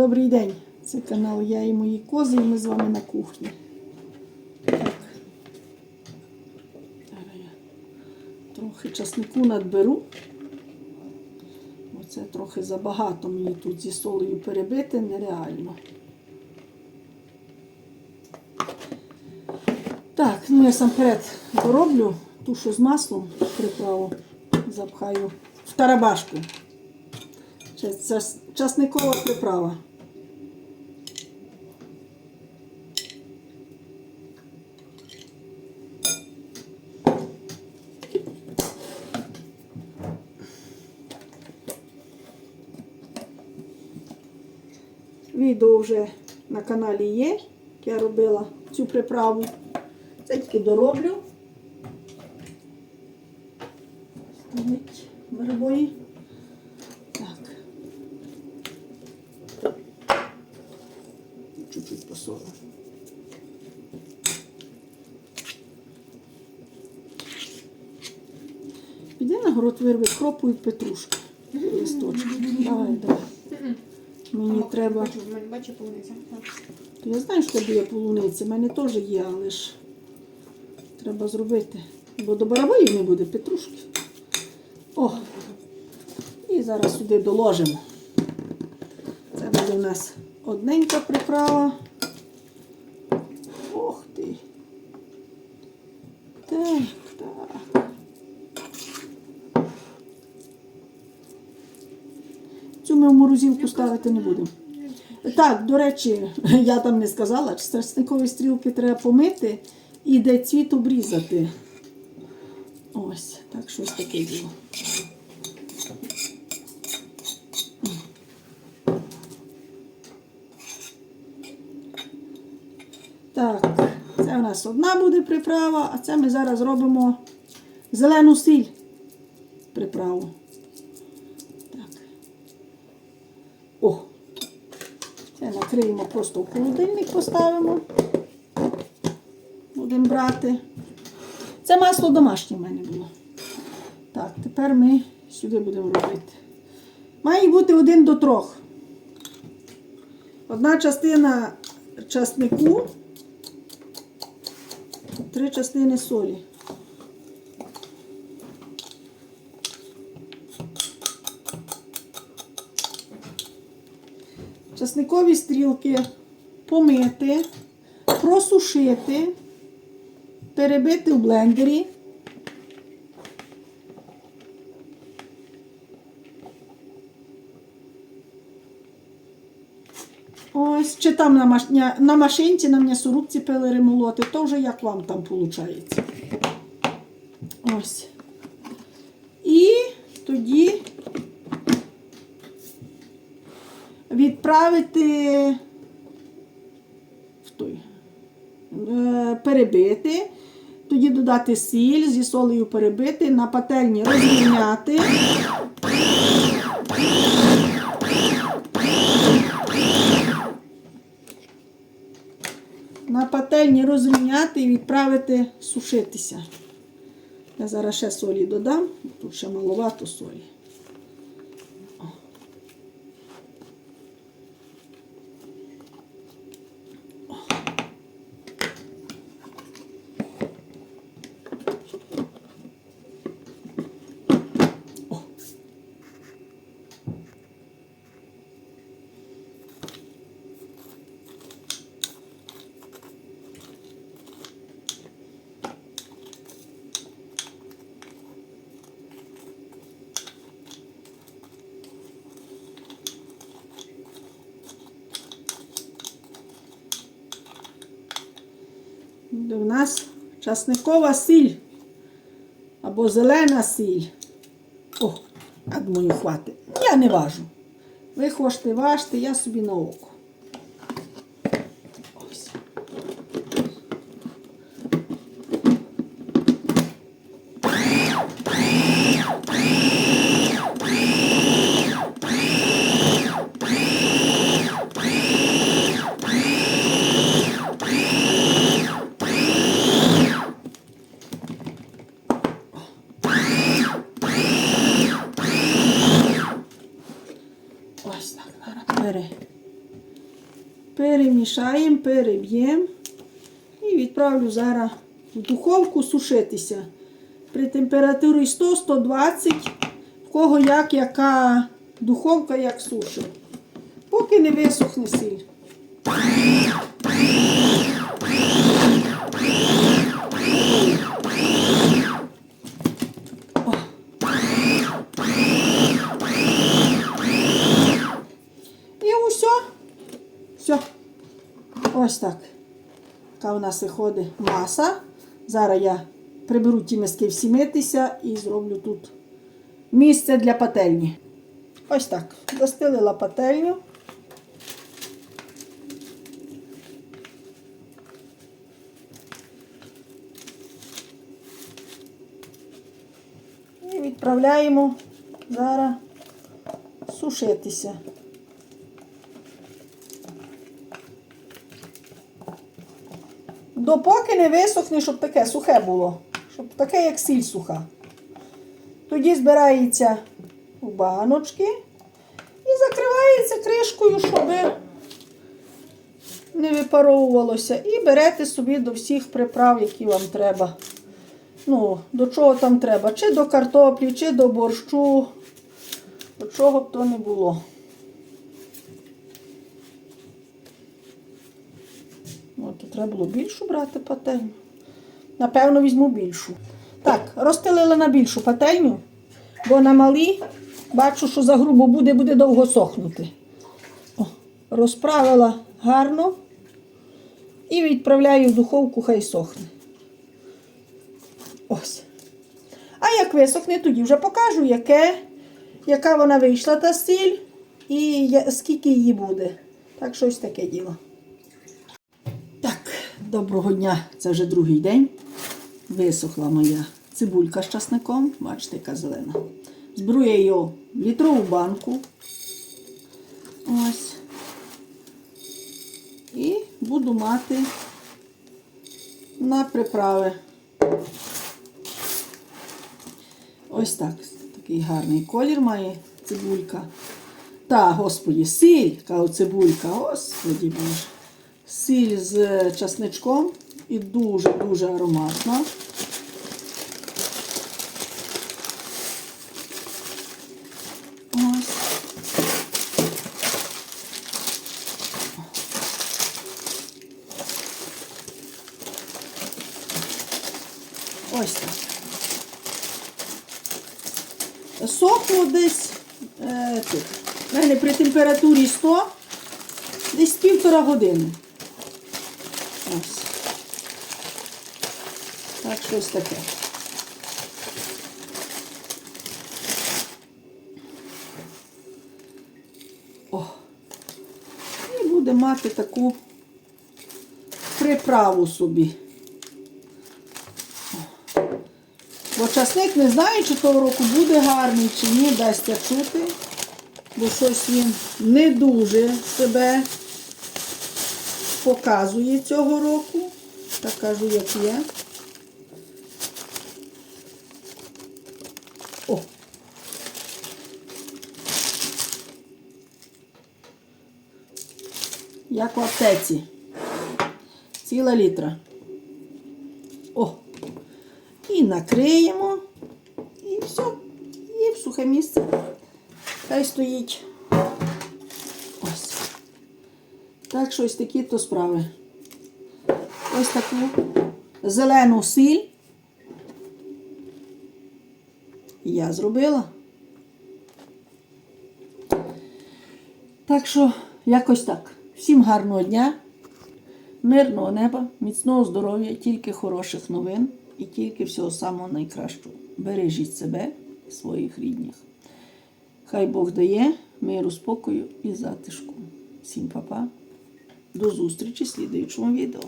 Добрий день! Це канал Я і мої кози, і ми з вами на кухні. Так. Трохи часнику надберу. Оце трохи забагато мені тут зі солею перебити, нереально. Так, ну я сам перед дороблю тушу з маслом приправу, запхаю в тарабашку. Це часникова приправа. Відео вже на каналі є, я робила цю приправу. Це тільки дороблю. Стоїть вербої. Так. Чуть-чуть посолю. Піди на город вирви кропу і петрушки. Листочки. Давай, давай. Мені треба. Бачу, бачу полуниця. Я знаю, що є полуниця, в мене теж є, але ж треба зробити. Бо до барабанів не буде петрушки. О! І зараз сюди доложимо. Це буде у нас одненька приправа. Ох ти. Так. Цю ми в морозилку ставити не будемо. Так, до речі, я там не сказала, часникові стрілки треба помити і де цвіт обрізати. Ось, так щось таке було. Так, це у нас одна буде приправа, а це ми зараз робимо зелену сіль приправу. Так. О! Це накриємо просто в холодильник, поставимо. Будемо брати. Це масло домашнє в мене було. Так, тепер ми сюди будемо робити. Має бути один до трьох. Одна частина часнику, три частини солі. Часникові стрілки помити, просушити, перебити в блендері. Ось, чи там на, маш... на машинці, на м'ясорубці перемолоти, то вже як вам там виходить. Ось. І тоді відправити в е, перебити, тоді додати сіль, зі солею перебити, на пательні розрівняти. На пательні розрівняти і відправити сушитися. Я зараз ще солі додам, тут ще маловато солі. Буде У нас часникова сіль або зелена сіль. О, я думаю, хватить. Я не важу. Ви хочете важте, я собі на око. Ось. Ось так, зараз бери. Перемішаємо, переб'ємо. І відправлю зараз в духовку сушитися. При температурі 100-120, в кого як, яка духовка як сушить. Поки не висохне сіль. О. І усе. Все. Ось так. Така у нас виходить маса. Зараз я приберу ті миски всі митися і зроблю тут місце для пательні. Ось так. Достелила пательню. І відправляємо зараз сушитися. Допоки не висохне, щоб таке сухе було. Щоб таке, як сіль суха. Тоді збирається у баночки і закривається кришкою, щоб не випаровувалося. І берете собі до всіх приправ, які вам треба. Ну, до чого там треба? Чи до картоплі, чи до борщу. До чого б то не було. От, то треба було більшу брати пательню. Напевно, візьму більшу. Так, розстелила на більшу пательню, бо на малій бачу, що за грубо буде, буде довго сохнути. О, розправила гарно і відправляю в духовку, хай сохне. Ось. А як висохне, тоді вже покажу, яке, яка вона вийшла та сіль і скільки її буде. Так, щось таке діло. Доброго дня. Це вже другий день. Висохла моя цибулька з часником. Бачите, яка зелена. Зберу я її в літрову банку. Ось. І буду мати на приправи. Ось так. Такий гарний колір має цибулька. Та, господі, сіль, кажу, цибулька, господі боже. Сіль з часничком і дуже-дуже ароматно. Ось. Так. Сохну десь е, тут. При температурі 100 десь півтора години. Ось. Так, щось таке. О. І буде мати таку приправу собі. Бо часник не знаю, чи того року буде гарний, чи ні, дасться чути. Бо щось він не дуже себе показує цього року. Так кажу, як є. О! Як в аптеці. Ціла літра. О! І накриємо. І все. І в сухе місце. Хай стоїть. Так що ось такі то справи. Ось таку зелену сіль. Я зробила. Так що, якось так. Всім гарного дня, мирного неба, міцного здоров'я, тільки хороших новин і тільки всього самого найкращого. Бережіть себе, своїх рідних. Хай Бог дає миру, спокою і затишку. Всім па-па. До зустрічі в слідуючому відео.